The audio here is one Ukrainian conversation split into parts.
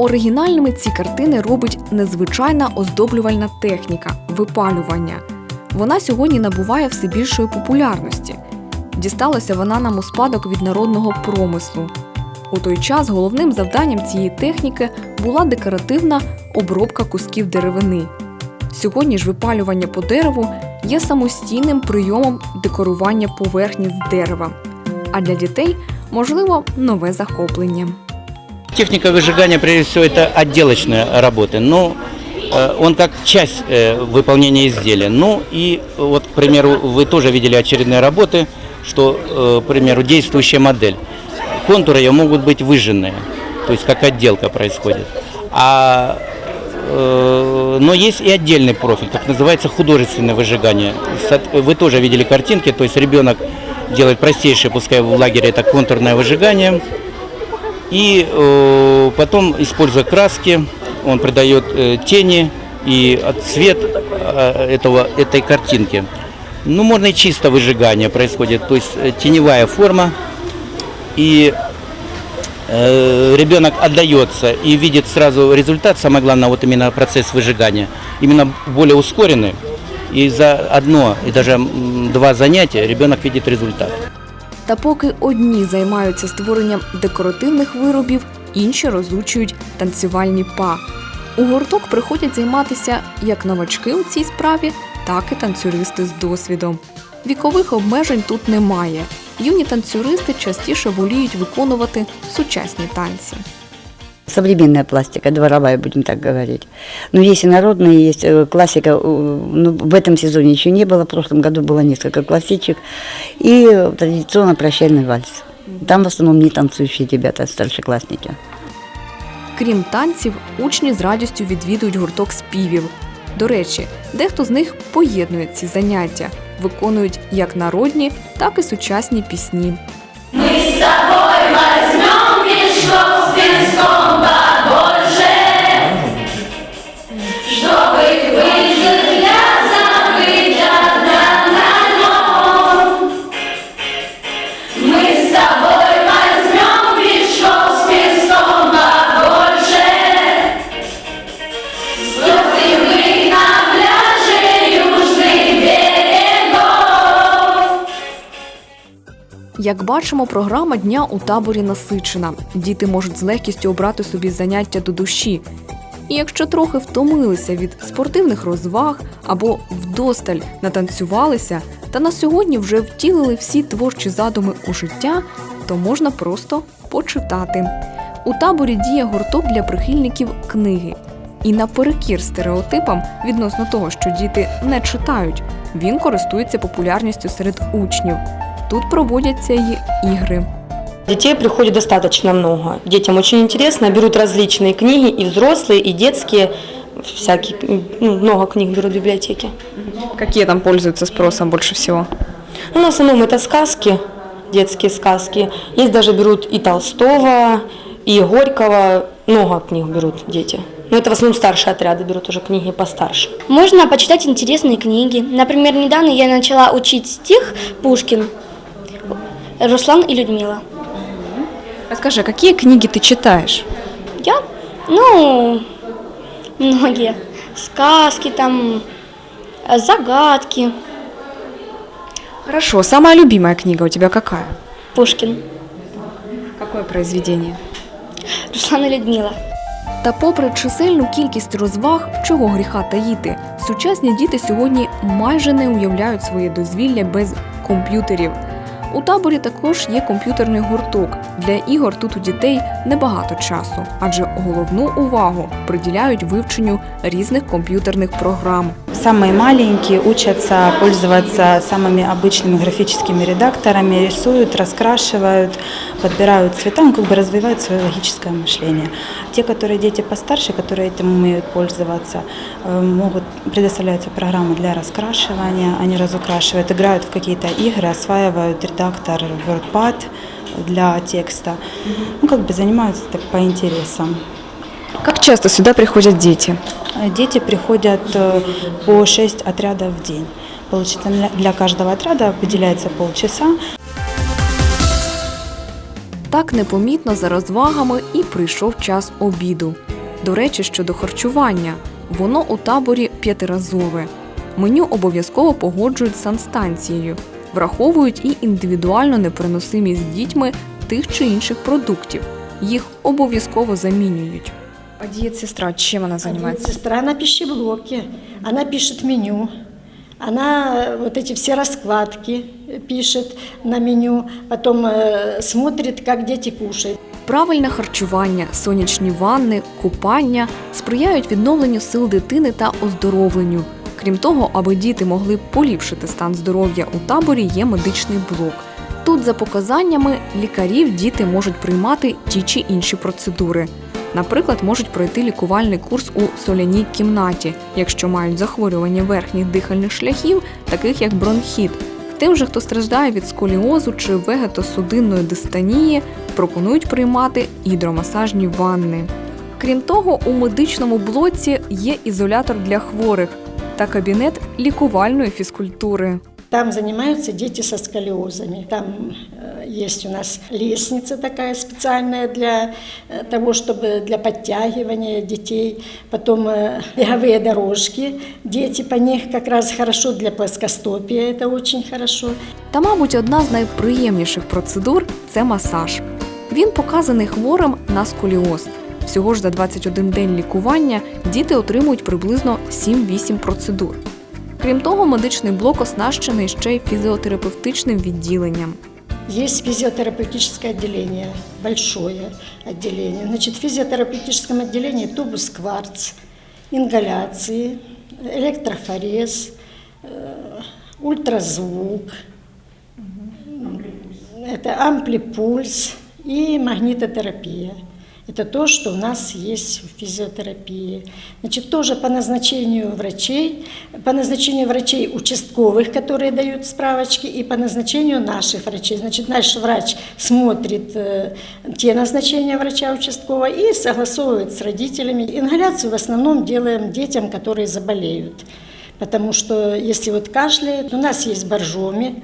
Оригінальними ці картини робить незвичайна оздоблювальна техніка випалювання. Вона сьогодні набуває все більшої популярності. Дісталася вона нам у спадок від народного промислу. У той час головним завданням цієї техніки була декоративна обробка кусків деревини. Сьогодні ж випалювання по дереву є самостійним прийомом декорування поверхні з дерева. А для дітей можливо нове захоплення. Техника выжигания, прежде всего, это отделочные работы. Но э, он как часть э, выполнения изделия. Ну и вот, к примеру, вы тоже видели очередные работы, что, э, к примеру, действующая модель. Контуры ее могут быть выжженные, то есть как отделка происходит. А, но есть и отдельный профиль, так называется художественное выжигание. Вы тоже видели картинки, то есть ребенок делает простейшее, пускай в лагере это контурное выжигание. И э, потом, используя краски, он придает э, тени и цвет э, этого, этой картинки. Ну, можно и чисто выжигание происходит, то есть э, теневая форма. И э, ребенок отдается и видит сразу результат, самое главное, вот именно процесс выжигания, именно более ускоренный. И за одно и даже два занятия ребенок видит результат. Та поки одні займаються створенням декоративних виробів, інші розучують танцювальні па. У гурток приходять займатися як новачки у цій справі, так і танцюристи з досвідом. Вікових обмежень тут немає. Юні танцюристи частіше воліють виконувати сучасні танці Современная пластика, дворовая, будем так говорить. Но есть и народные, есть э, классика. э, Ну, в этом сезоне еще не было, в прошлом году было несколько классичек. И э, традиционно прощальный вальс. Там в основном не танцующие ребята, старшеклассники. Крім танців, учні з радістю відвідують гурток співів. До речі, дехто з них поєднує ці заняття, виконують як народні, так і сучасні пісні. Як бачимо, програма дня у таборі насичена. Діти можуть з легкістю обрати собі заняття до душі. І якщо трохи втомилися від спортивних розваг або вдосталь натанцювалися, та на сьогодні вже втілили всі творчі задуми у життя, то можна просто почитати. У таборі діє гурток для прихильників книги. І наперекір стереотипам відносно того, що діти не читають, він користується популярністю серед учнів. Тут проводяться й ігри. Детей приходит достаточно много. Детям очень интересно, берут различные книги, и взрослые, и детские, всякие, ну, много книг берут в библиотеке. Какие там пользуются спросом больше всего? Ну, в основном это сказки, детские сказки. Есть даже берут и Толстого, и Горького, много книг берут дети. Но это в основном старшие отряды берут уже книги постарше. Можно почитать интересные книги. Например, недавно я начала учить стих Пушкин, Руслан и Людмила. Расскажи, какие книги ты читаешь? Я, ну, многие. Сказки там, загадки. Хорошо, самая любимая книга у тебя какая? Пушкин, Какое произведение? Руслан и Людмила. Та попри чисельну кількість розваг, чого гріха таїти, сучасні діти сьогодні майже не уявляють своє дозвілля без комп'ютерів. У таборі також є комп'ютерний гурток. Для ігор тут у дітей небагато часу, адже головну увагу приділяють вивченню різних комп'ютерних програм. Самые маленькие учатся пользоваться самыми обычными графическими редакторами, рисуют, раскрашивают, подбирают цвета, ну, как бы развивают свое логическое мышление. Те, которые дети постарше, которые этим умеют пользоваться, э, могут предоставляются программы для раскрашивания, они разукрашивают, играют в какие-то игры, осваивают редактор WordPad для текста. Ну, как бы занимаются так по интересам. Как часто сюда приходят дети? Э, Дети приходят э, по 6 отрядов в день. Получается, для- для каждого отряда выделяется полчаса. Так непомітно за розвагами і прийшов час обіду. До речі, щодо харчування, воно у таборі п'ятиразове. Меню обов'язково погоджують з санстанцією, враховують і індивідуально непереносимість дітьми тих чи інших продуктів. Їх обов'язково замінюють. А диет-сестра чем она занимается? Сестра на пищеблоке, она пишет меню, она э, вот эти все раскладки э, пишет на меню, потом э, смотрит, как дети кушают. Правильне харчування, сонячні ванни, купання сприяють відновленню сил дитини та оздоровленню. Крім того, аби діти могли поліпшити стан здоров'я у таборі, є медичний блок. Тут, за показаннями лікарів, діти можуть приймати ті чи інші процедури. Наприклад, можуть пройти лікувальний курс у соляній кімнаті, якщо мають захворювання верхніх дихальних шляхів, таких як бронхіт. Тим же, хто страждає від сколіозу чи вегетосудинної дистанії, пропонують приймати гідромасажні ванни. Крім того, у медичному блоці є ізолятор для хворих та кабінет лікувальної фізкультури. Там занимаются дети со сколиозами. Там э, есть у нас лестница такая специальная для э, того, чтобы для подтягивания детей. Потом э, беговые дорожки. Дети по них как раз хорошо для плоскостопия. Это очень хорошо. Та, мабуть, одна з найприємніших процедур це масаж. Він показаний хворим на сколіоз. Всього ж за 21 день лікування діти отримують приблизно 7-8 процедур. Крім того, медичний блок оснащений ще й фізіотерапевтичним відділенням. Есть физиотерапевтическое отделение, большое отделение. Значит, в физиотерапевтическом отделении тубус кварц, ингаляции, электрофорез, э, ультразвук, это амплипульс и магнитотерапия. Это то, что у нас есть в физиотерапии. Значит, тоже по назначению врачей, по назначению врачей участковых, которые дают справочки, и по назначению наших врачей. Значит, наш врач смотрит э, те назначения врача участкового и согласовывает с родителями. Ингаляцию в основном делаем детям, которые заболеют. Потому что если вот кашляет, у нас есть боржоми,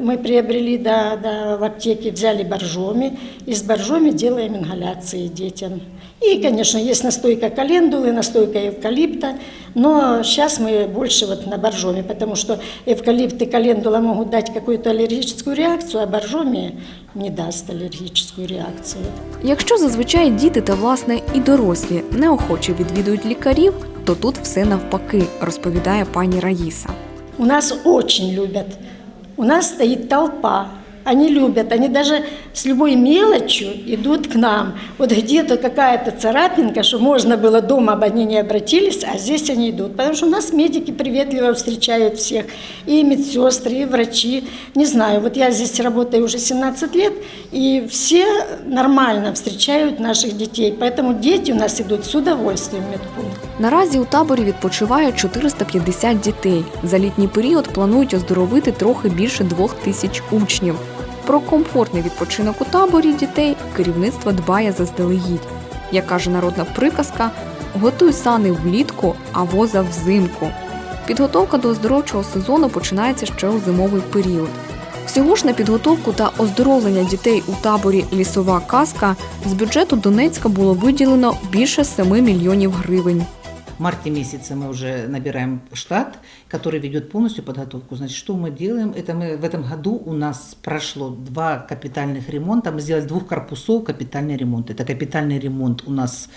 мы приобрели да, да, в аптеке, взяли боржоми, и с боржоми делаем ингаляции детям. И, конечно, есть настойка календулы, настойка эвкалипта, но сейчас мы больше вот на боржоме, потому что эвкалипт и календула могут дать какую-то аллергическую реакцию, а боржоми не даст аллергическую реакцию. Якщо зазвичай діти та власне і дорослі неохоче відвідують лікарів, то тут все навпаки, розповідає пані Раїса. У нас очень любят. у нас стоит толпа. Они любят, они даже с любой мелочью идут к нам. Вот где-то какая-то царапинка, что можно было дома, бы они не обратились, а здесь они идут. Потому что у нас медики приветливо встречают всех. И медсестры, и врачи. Не знаю, вот я здесь работаю уже 17 лет, и все нормально встречают наших детей. Поэтому дети у нас идут с удовольствием в медпункт. Наразі у таборі відпочиває 450 дітей. За літній період планують оздоровити трохи більше двох тисяч учнів. Про комфортний відпочинок у таборі дітей керівництво дбає заздалегідь. Як каже народна приказка, готуй сани влітку, а воза взимку. Підготовка до оздоровчого сезону починається ще у зимовий період. Всього ж на підготовку та оздоровлення дітей у таборі Лісова казка з бюджету Донецька було виділено більше 7 мільйонів гривень. Марте месяце мы уже набираем штат, который ведет полностью подготовку. Значит, что мы делаем? Это мы в этом году у нас прошло два капитальных ремонта. Мы сделали двух корпусов капитальный ремонт. Это капитальный ремонт у нас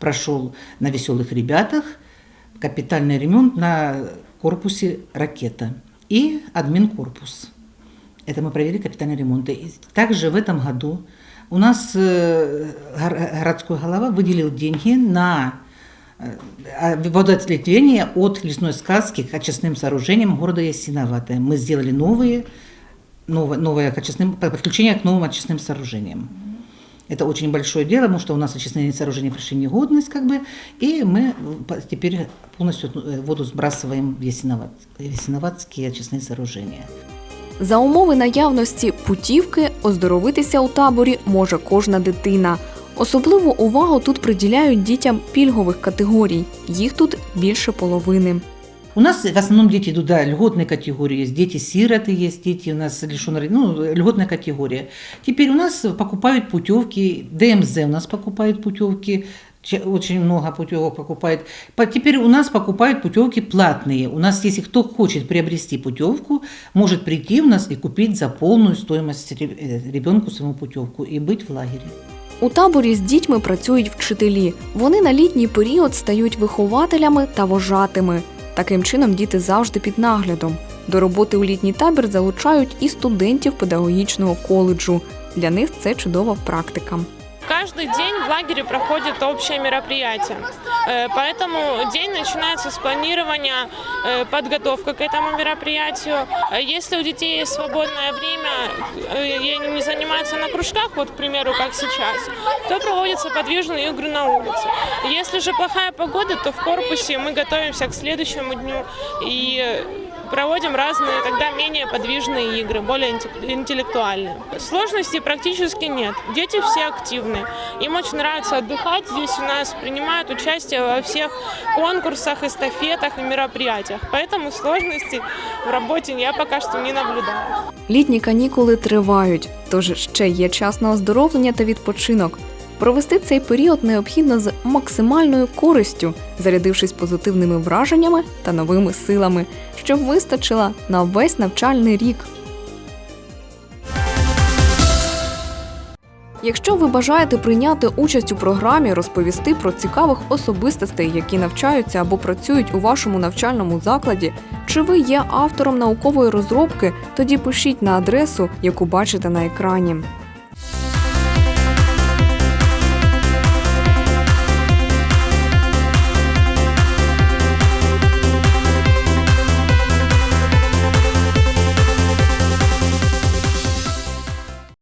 прошел на веселых ребятах, капитальный ремонт на корпусе ракета и админ корпус. Это мы провели капитальный ремонт. И также в этом году у нас э, гор- городской голова выделил деньги на э, водоответвление от лесной сказки к очистным сооружениям города Ясиноватое. Мы сделали новые, новое, новое к очистным, подключение к новым очистным сооружениям. Это очень большое дело, потому что у нас очистные сооружения пришли в негодность, как бы, и мы по- теперь полностью э, воду сбрасываем в Ясиноват, Ясиноватские очистные сооружения. За умови наявності путівки оздоровитися у таборі може кожна дитина. Особливу увагу тут приділяють дітям пільгових категорій. Їх тут більше половини. У нас в основном дети идут, да, льготные категории есть, дети-сироты есть, дети у нас лишенные, ну, льготная категория. Теперь у нас покупают путевки, ДМЗ у нас покупает путевки, Че- очень много путевок покупает. По- Теперь у нас покупают путевки платные. У нас, если кто хочет приобрести путевку, может прийти у нас и купить за полную стоимость ре- э, ребенку саму путевку и быть в лагере. У таборі з дітьми працюють вчителі. Вони на літній період стають вихователями та вожатими. Таким чином діти завжди під наглядом. До роботи у літній табір залучають і студентів педагогічного коледжу. Для них це чудова практика Каждый день в лагере проходит общее мероприятие. Э, Поэтому день начинается с планирования, э, подготовка к этому мероприятию. Э, Если у детей есть свободное время э, и они не занимаются на кружках, вот, к примеру, как сейчас, то проводятся подвижные игры на улице. Если же плохая погода, то в корпусе мы готовимся к следующему дню и проводим разные тогда менее подвижные игры, более инте- интеллектуальные. Сложностей практически нет. Дети все активные. Им очень нравится отдыхать. Здесь у нас принимают участие во всех конкурсах, эстафетах и мероприятиях. Поэтому сложностей в работе я пока что не наблюдаю. Літні канікули тривають, тож ще є час на оздоровлення та відпочинок. Провести цей період необхідно з максимальною користю, зарядившись позитивними враженнями та новими силами, щоб вистачило на весь навчальний рік. Якщо ви бажаєте прийняти участь у програмі, розповісти про цікавих особистостей, які навчаються або працюють у вашому навчальному закладі, чи ви є автором наукової розробки, тоді пишіть на адресу, яку бачите на екрані.